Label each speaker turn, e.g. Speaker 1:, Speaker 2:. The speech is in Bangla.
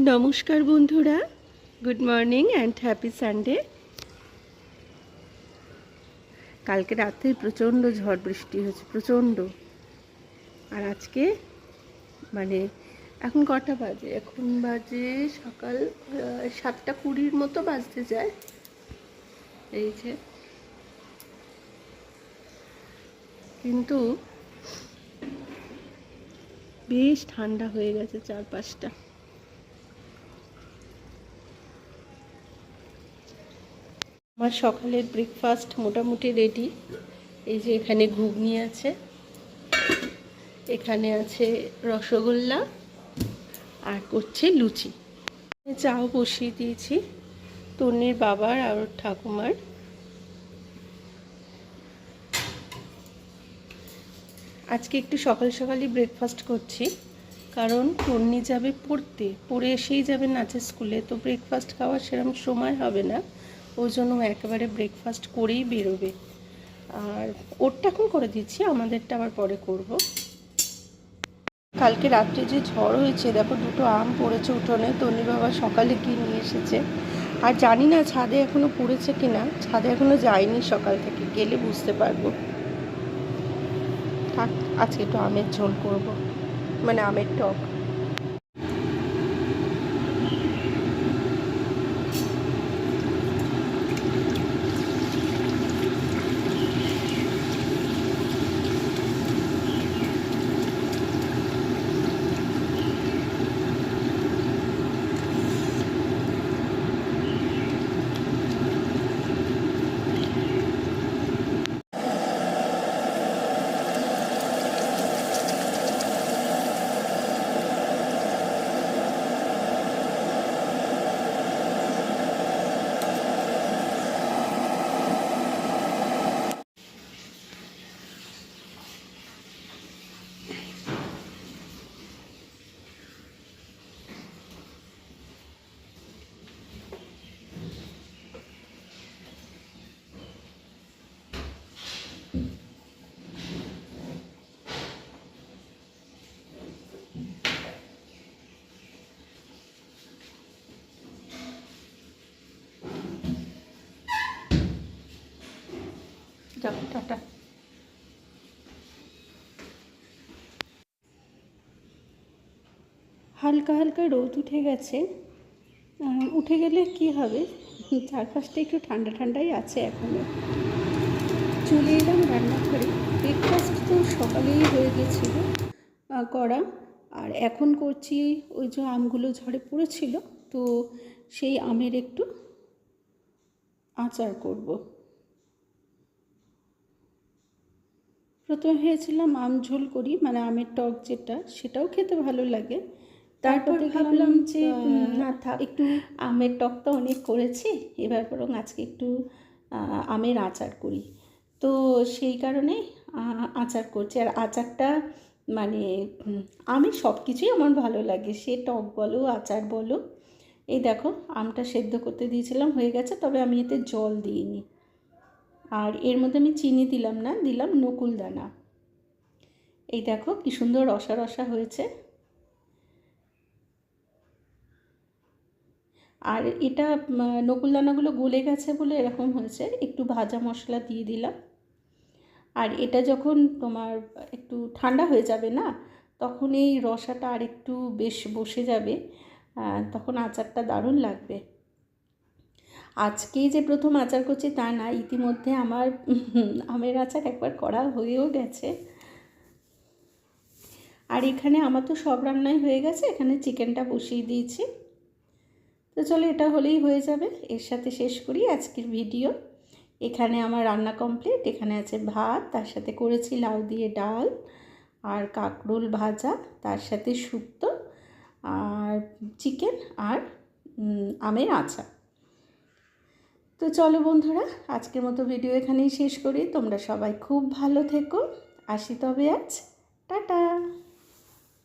Speaker 1: নমস্কার বন্ধুরা, good morning and happy Sunday. কালকে রাতে প্রচণ্ড ঝড় বৃষ্টি হয়েছে, প্রচণ্ড। আর আজকে মানে এখন কটা বাজে? এখন বাজে সকাল সাতটা কুড়ির মতো বাজতে যায়। এই যে। কিন্তু বেশ ঠান্ডা হয়ে গেছে চারপাশটা। আমার সকালের ব্রেকফাস্ট মোটামুটি রেডি এই যে এখানে ঘুগনি আছে, এখানে আছে রসগোল্লা আর করছে লুচি। চাও বসিয়ে দিয়েছি, তন্নির বাবার আর ঠাকুমার। আজকে একটু সকাল সকালই ব্রেকফাস্ট করছি, কারণ তন্নি যাবে পড়তে, পড়ে এসেই যাবে নাচের স্কুলে তো ব্রেকফাস্ট খাওয়ার সেরকম সময় হবে না। ওই জন্য একেবারে ব্রেকফাস্ট করেই বেরোবে। আর ওরটা এখন করে দিচ্ছি, আমাদেরটা আবার পরে করব। কালকে রাত্রে যে ঝড় হয়েছে, দেখো দুটো আম পড়েছে উঠোনে, তন্নি বাবা সকালে কি নিয়ে এসেছে। আর জানি না ছাদে এখনও পড়েছে কি না ছাদে এখনও যায়নি সকাল থেকে, গেলে বুঝতে পারব। থাক, আজকে একটু আমের ঝোল করব মানে আমের টক। যাও টাটা হালকা হালকা রোদ উঠে গেছে। উঠে গেলে কি হবে? চারপাশটা একটু ঠান্ডা, ঠান্ডাই আছে এখনও চলে এলাম রান্নাঘরে। ব্রেকফাস্ট তো সকালেই হয়ে গেছিল করা। আর এখন করছি ওই যে আমগুলো ঝড়ে পড়েছিল, তো সেই আমের একটু আচার করব। প্রথমে ভেবেছিলাম আম ঝোল করি মানে আমের টক যেটা সেটাও খেতে ভালো লাগে। তারপর ভাবলাম যে না থাক একটু আমের টক তো অনেক করেছি এবার বরং আজকে একটু আমের আচার করি। তো সেই কারণে আচার করছি। আর আচারটা মানে আমি সব কিছুই আমার ভালো লাগে সে টক বলো আচার বলো। এই দেখো আমটা সেদ্ধ করতে দিয়েছিলাম হয়ে গেছে তবে আমি এতে জল দিইনি। আর এর মধ্যে আমি চিনি দিলাম না, দিলাম নকুল দানা। এই দেখো কি সুন্দর রসা রসা হয়েছে। আর এটা নকুল দানাগুলো গলে গেছে বলে এরকম হয়েছে, একটু ভাজা মশলা দিয়ে দিলাম। আর এটা যখন তোমার একটু ঠান্ডা হয়ে যাবে না, তখন এই রসাটা আর একটু বেশ বসে যাবে তখন আচারটা দারুণ লাগবে। আজকেই যে প্রথম আচার করছি তা না, ইতিমধ্যে আমার, আমের আচার একবার করা হয়েও গেছে। আর এখানে আমার তো সব রান্নাই হয়ে গেছে, এখানে চিকেনটা বসিয়ে দিয়েছি। তো চলো, এটা হলেই হয়ে যাবে। এর সাথে শেষ করি আজকের ভিডিও। এখানে আমার রান্না কমপ্লিট এখানে আছে ভাত, তার সাথে করেছি লাউ দিয়ে ডাল, আর কাঁকরোল ভাজা, তার সাথে শুক্তো, আর চিকেন, আর আমের আচার। তো চলো বন্ধুরা, আজকের মতো ভিডিও এখানেই শেষ করি। তোমরা সবাই খুব ভালো থেকো। আসি তবে আজ। টাটা।